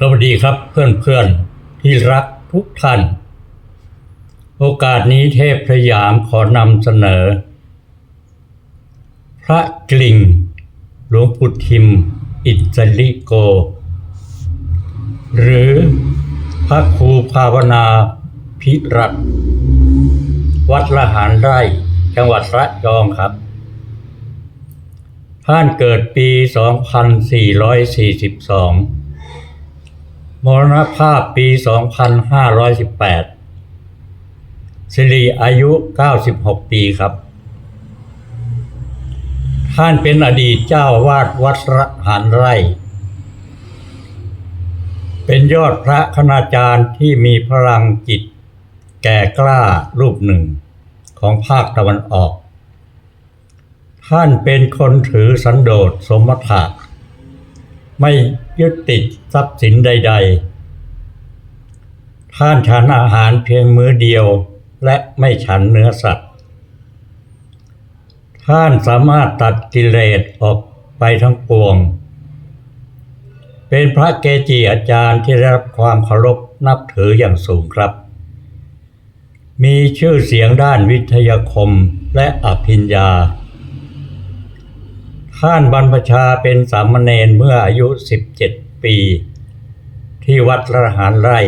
สวัสดีครับเพื่อนๆที่รักทุกท่าน โอกาสนี้เทพพระยามขอนำเสนอ พระกลิ่ง หลวงปู่ทิม อิสริโก หรือพระครูภาวนาพิรัตวัดละหารไร่จังหวัดระยองครับ ท่านเกิดปี 2442 มรณภาพปี 2518 สิริอายุ 96 ปีครับ ท่านเป็นอดีตเจ้าวาดวัดระหารไร่ เป็นยอดพระคณาจารย์ที่มีพลังจิต แก่กล้ารูปหนึ่งของภาคตะวันออก ท่านเป็นคนถือสันโดษสมถะไม่ ยึดติดทรัพย์สินใด ๆ ท่านฉันอาหารเพียงมื้อเดียวและไม่ฉันเนื้อสัตว์ ท่านสามารถตัดกิเลสออกไปทั้งปวง เป็นพระเกจิอาจารย์ที่ได้รับความเคารพนับถืออย่างสูงครับ มีชื่อเสียงด้านวิทยาคมและอภิญญา ท่านบรรพชาเป็นสามเณรเมื่ออายุ 17 ปี ที่วัดระหารไร่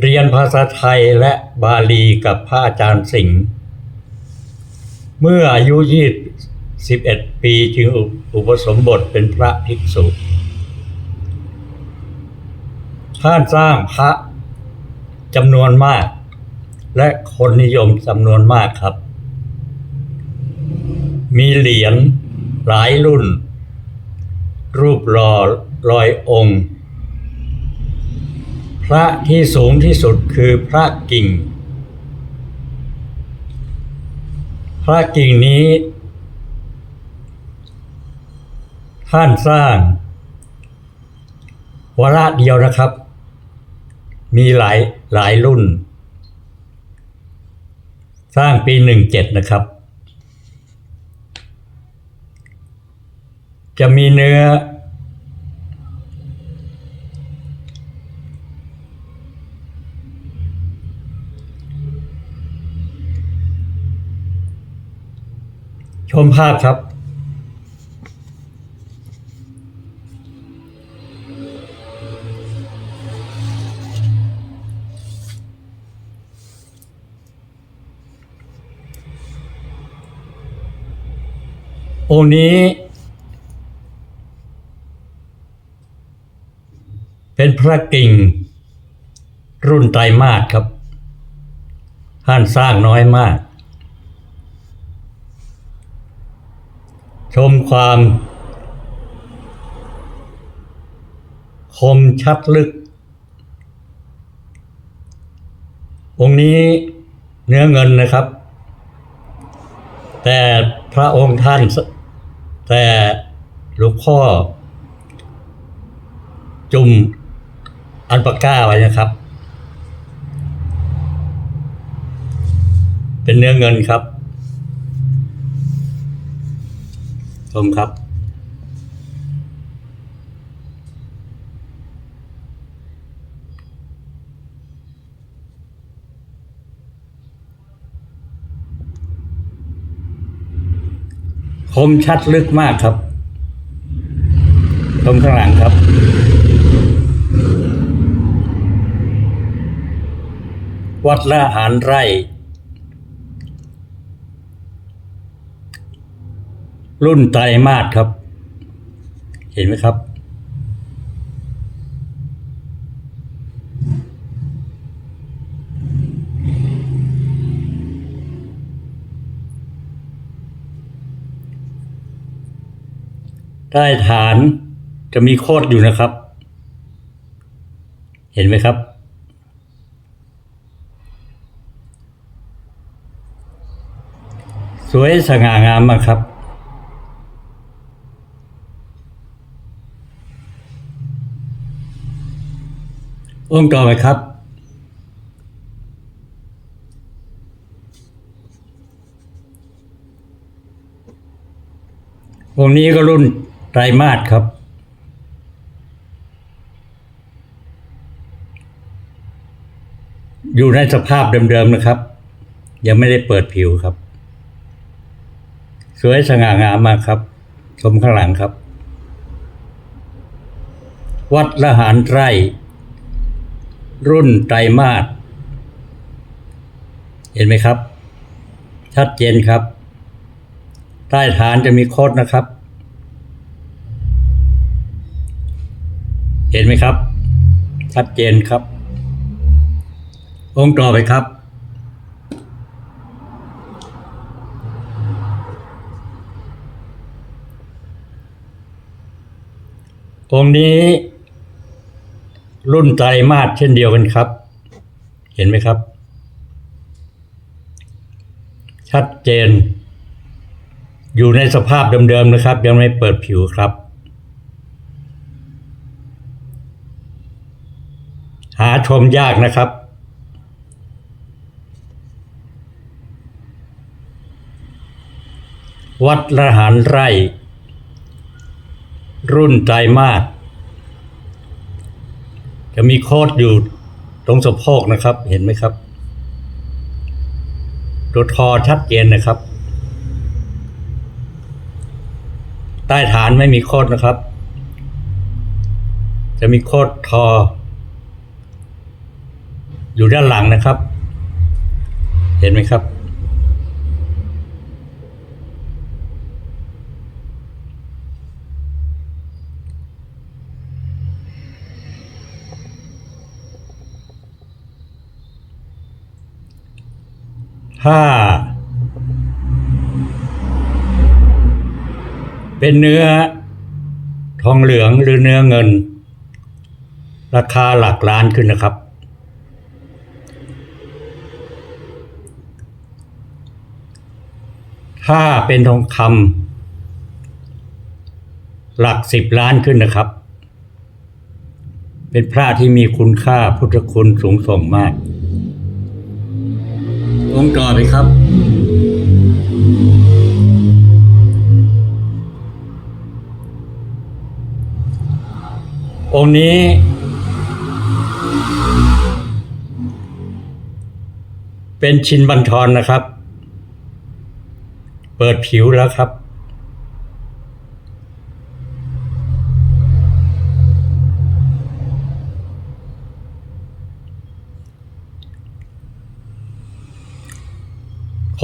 เรียนภาษาไทยและบาลีกับพระอาจารย์สิงห์เมื่ออายุ 21 ปีจึงอุปสมบทเป็นพระภิกษุท่านสร้างพระจำนวนมาก และคนนิยมจำนวนมากครับ มีเหรียญหลายรุ่น รูปหล่อลอยองค์ พระที่สูงที่สุดคือพระกิ่ง พระกิ่งนี้ ท่านสร้างวระเดียวนะครับ มีหลายหลายรุ่น สร้างปีหนึ่งเจ็ดนะครับ จะมีเนื้อ ชมภาพครับองค์นี้ เป็นพระกิ่ง รุ่นไตรมาสครับท่านสร้างน้อยมาก ชมความ คมชัดลึก องค์นี้เนื้อเงินนะครับ แต่พระองค์ท่าน แต่หลวงพ่อจุ่ม อันปาก้าไว้นะครับ เป็นเนื้อเงินครับชมครับ คมชัดลึกมากครับชมข้างหลังครับ วัดละหารไร่ รุ่นไตรมาสครับ เห็นไหมครับใต้ฐานจะมีโคดอยู่นะครับ เห็นไหมครับ สวยสง่างามมากครับ องค์ต่อไปครับ องค์นี้ก็รุ่นไตรมาสครับอยู่ในสภาพเดิมๆนะครับ ยังไม่ได้เปิดผิวครับ สวยสง่างามมากครับ ชมข้างหลังครับ วัดละหารไร่ รุ่นไตรมาสเห็นไหมครับ ชัดเจนครับ ใต้ฐานจะมีโคดนะครับ เห็นไหมครับ ชัดเจนครับ องค์ต่อไปครับ องค์นี้ รุ่นไตรมาสเช่นเดียวกันครับ เห็นไหมครับ ชัดเจน อยู่ในสภาพเดิมๆนะครับ ยังไม่เปิดผิวครับ หาชมยากนะครับวัดละหารไร่ รุ่นไตรมาสจะมีโค้ดอยู่ตรงสะโพกนะครับ เห็นไหมครับ ตัวทอชัดเจนนะครับ ใต้ฐานไม่มีโคดนะครับ จะมีโคดทอ อยู่ด้านหลังนะครับ เห็นไหมครับ ถ้า เป็นเนื้อ ทองเหลืองหรือเนื้อเงิน ราคาหลักล้านขึ้นนะครับ ถ้าเป็นทองคำหลักสิบล้านขึ้นนะครับ เป็นพระที่มีคุณค่าพุทธคุณสูงส่งมาก องค์ต่อไปครับ องค์นี้ เป็นชินบัญชรนะครับ เปิดผิวแล้วครับ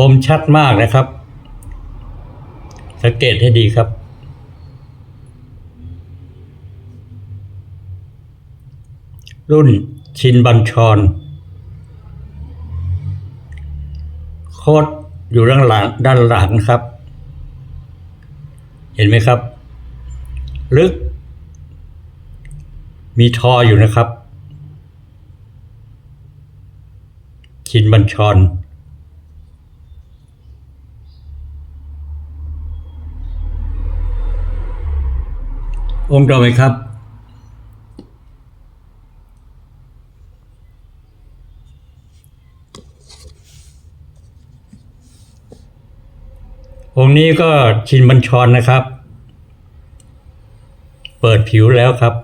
คมชัดมากนะครับ สังเกตให้ดีครับ รุ่นชินบัญชร โคดอยู่ด้านหลังด้านหลังครับ เห็นไหมครับ ลึก มีทออยู่นะครับ ชินบัญชร องค์ต่อไปครับ องค์นี้ก็ชินบัญชรนะครับ เปิดผิวแล้วครับ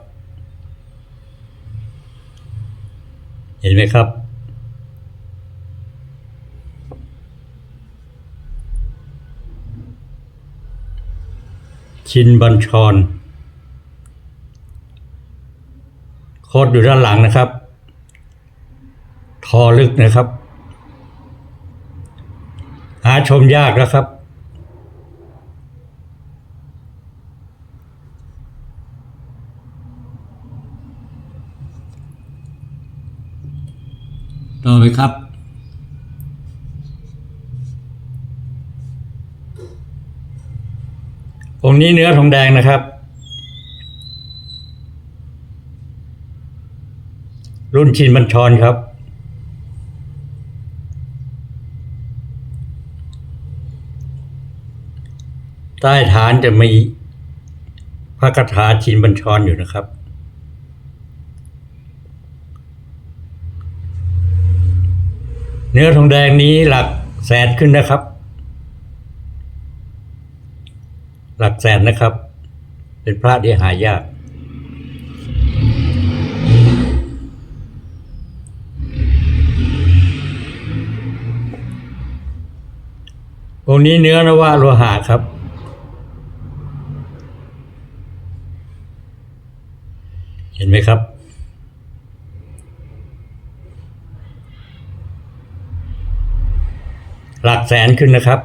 เห็นไหมครับชินบัญชร โคดอยู่ด้านหลังนะครับ ทอลึกนะครับ หาชมยากนะครับ ต่อไปครับองค์นี้เนื้อทองแดงนะครับ รุ่นชินบัญชรครับ ใต้ฐานจะมีพระคาถาชินบัญชรอยู่นะครับ เนื้อทองแดงนี้หลักแสนขึ้นนะครับ หลักแสนนะครับ เป็นพระที่หายาก องนี้เนื้อนวะโลหะครับ เห็นไหมครับ หลักแสนขึ้นนะครับ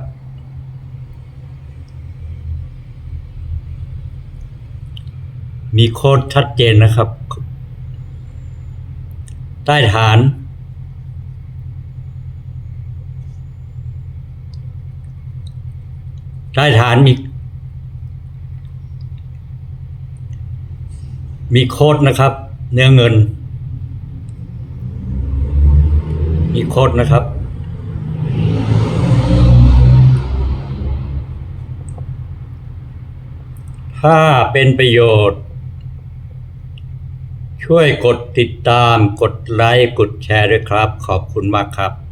มีโค้ดชัดเจนนะครับ ใต้ฐาน ใต้ฐานมี มีโค้ดนะครับ เนื้อเงิน มีโค้ดนะครับถ้าเป็นประโยชน์ ช่วยกดติดตาม กดไลค์ กดแชร์ด้วยครับ ขอบคุณมากครับ